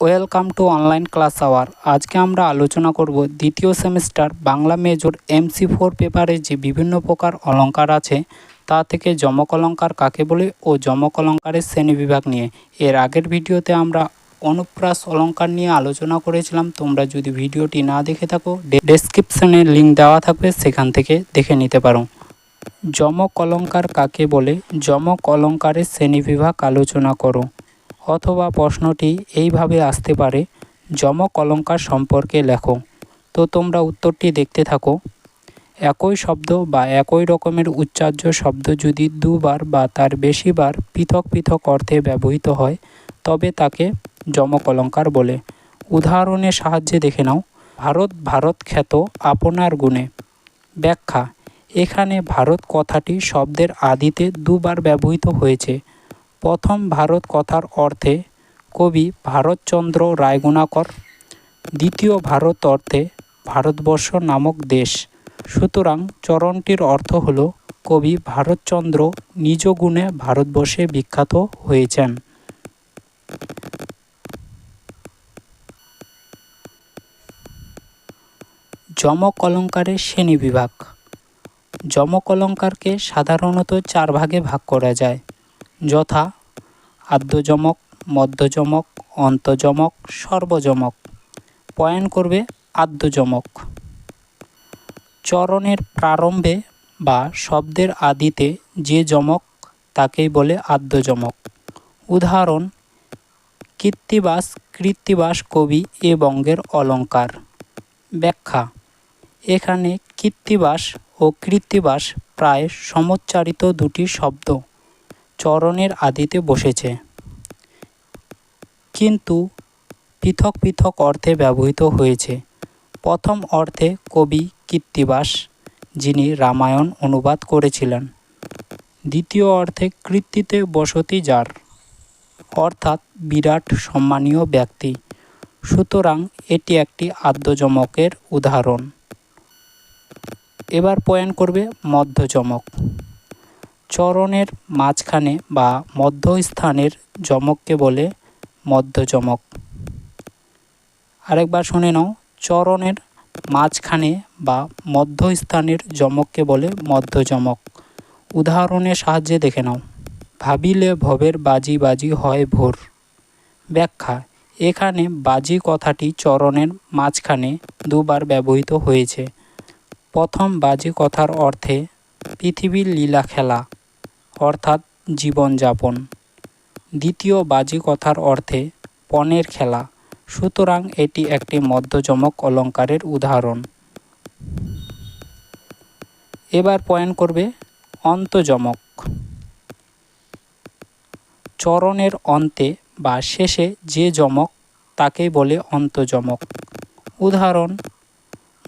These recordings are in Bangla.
Welcome to online class hour. আজকে আমরা আলোচনা করব দ্বিতীয় semester Bangla major MC four পেপারে যে বিভিন্ন প্রকার অলঙ্কার আছে, তা থেকে যমক অলঙ্কার কাকে বলে ও যমক অলঙ্কারের শ্রেণীবিভাগ নিয়ে। এর আগের ভিডিওতে আমরা অনুপ্রাস অলঙ্কার নিয়ে আলোচনা করেছিলাম। তোমরা যদি ভিডিওটি না দেখে থাকো ডেসক্রিপশনে লিঙ্ক দেওয়া থাকবে, সেখান থেকে দেখে নিতে পারো। যমক অলঙ্কার কাকে বলে? যমক অলঙ্কারের শ্রেণীবিভাগ আলোচনা করো। অথবা প্রশ্নটি এইভাবে আসতে পারে, যমক অলঙ্কার সম্পর্কে লেখো। তো তোমরা উত্তরটি দেখতে থাকো। একই শব্দ বা একই রকমের উচ্চার্য শব্দ যদি দুবার বা তার বেশিবার পৃথক পৃথক অর্থে ব্যবহৃত হয়, তবে তাকে যমক অলঙ্কার বলে। উদাহরণের সাহায্যে দেখে নাও। ভারত ভারত খ্যাত আপনার গুণে। ব্যাখ্যা, এখানে ভারত কথাটি শব্দের আদিতে দুবার ব্যবহৃত হয়েছে। প্রথম ভারত কথার অর্থে কবি ভারতচন্দ্র রায়গুণাকর, দ্বিতীয় ভারত অর্থে ভারতবর্ষ নামক দেশ। সুতরাং চরণটির অর্থ হল কবি ভারতচন্দ্র নিজ গুণে ভারতবর্ষে বিখ্যাত হয়েছেন। যমক অলঙ্কারের শ্রেণীবিভাগ। যমক অলঙ্কারকে সাধারণত চার ভাগে ভাগ করা যায়। যথা আদ্যযমক মধ্যযমক, অন্তযমক, সর্বযমক। পয়েন্ট করবে আদ্যযমক চরণের প্রারম্ভে বা শব্দের আদিতে যে যমক, তাকেই বলে আদ্যযমক উদাহরণ, কীর্তিবাস কৃত্তিবাস কবি এ বঙ্গের অলঙ্কার। ব্যাখ্যা, এখানে কীর্তিবাস ও কৃত্তিবাস প্রায় সমচ্চারিত দুটি শব্দ। চরণের আদিতে বসেছে। কিন্তু পৃথক পৃথক অর্থে ব্যবহৃত হয়েছে। প্রথম অর্থে কবি কীর্তিবাস, যিনি রামায়ণ অনুবাদ করেছিলেন। দ্বিতীয় অর্থে কৃত্তিতে বসতি যার, অর্থাৎ বিরাট সম্মানীয় ব্যক্তি। সুতরাং এটি একটি আদ্যজমকের উদাহরণ। এবার পয়েন্ট করবে মধ্যযমক। চরণের মাঝখানে বা মধ্যস্থানের যমককে বলে মধ্যযমক। আরেকবার শুনে নাও, চরণের মাঝখানে বা মধ্যস্থানের যমককে বলে মধ্যযমক। উদাহরণের সাহায্যে দেখে নাও। ভাবিলে ভবের বাজি বাজি হয় ভোর। ব্যাখ্যা, এখানে বাজি কথাটি চরণের মাঝখানে দুবার ব্যবহৃত হয়েছে। প্রথম বাজি কথার অর্থে পৃথিবীর লীলা খেলা। অর্থাৎ জীবনযাপন। দ্বিতীয় বাজি কথার অর্থে পণের খেলা। সুতরাং এটি একটি মধ্যজমক অলঙ্কারের উদাহরণ। এবার পয়েন্ট করবে অন্তজমক চরণের অন্তে বা শেষে যে জমক তাকে বলে অন্তযমক। উদাহরণ,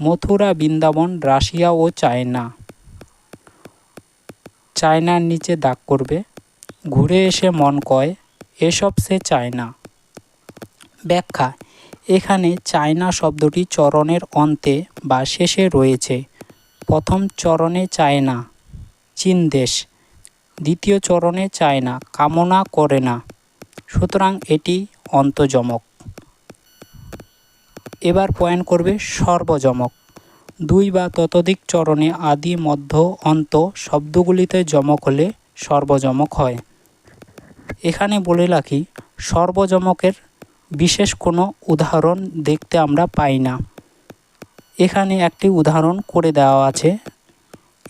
মথুরা, বৃন্দাবন, রাশিয়া ও চায়না। চায়নার নিচে দাগ করবে। ঘুরে এসে মন কয়, এসব সে চায় না ব্যাখ্যা, এখানে চায়না শব্দটি চরণের অন্তে বা শেষে রয়েছে। প্রথম চরণে চায় না চীন দেশ। দ্বিতীয় চরণে চায় না কামনা করে না। সুতরাং এটি অন্তযমক এবার পয়েন্ট করবে সর্বযমক দুই বা ততোধিক চরণে আদি, মধ্য, অন্ত শব্দগুলিতে যমক হলে সর্বযমক হয়। এখানে বলে রাখি, সর্বযমকের বিশেষ কোনো উদাহরণ দেখতে আমরা পাই না। এখানে একটি উদাহরণ করে দেওয়া আছে।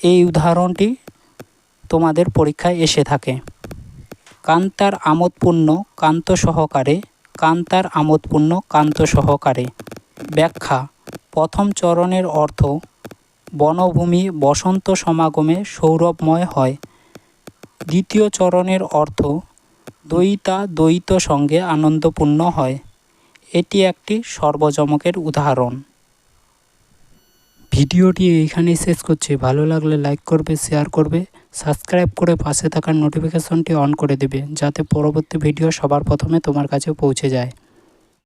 এই উদাহরণটি তোমাদের পরীক্ষায় এসে থাকে। কান্তার আমোদপূর্ণ, কান্ত সহকারে, কান্তার আমোদপূর্ণ, কান্ত সহকারে। ব্যাখ্যা। প্রথম চরণের অর্থ, বনভূমি বসন্ত সমাগমে সৌরভময় হয়। দ্বিতীয় চরণের অর্থ, দ্বৈতা দ্বৈত সঙ্গে আনন্দপূর্ণ হয়। এটি একটি সর্বজমকের উদাহরণ। ভিডিওটি এইখানেই শেষ করছি। ভালো লাগলে লাইক করবে, শেয়ার করবে, সাবস্ক্রাইব করে পাশে থাকার নোটিফিকেশনটি অন করে দেবে, যাতে পরবর্তী ভিডিও সবার প্রথমে তোমার কাছে পৌঁছে যায়।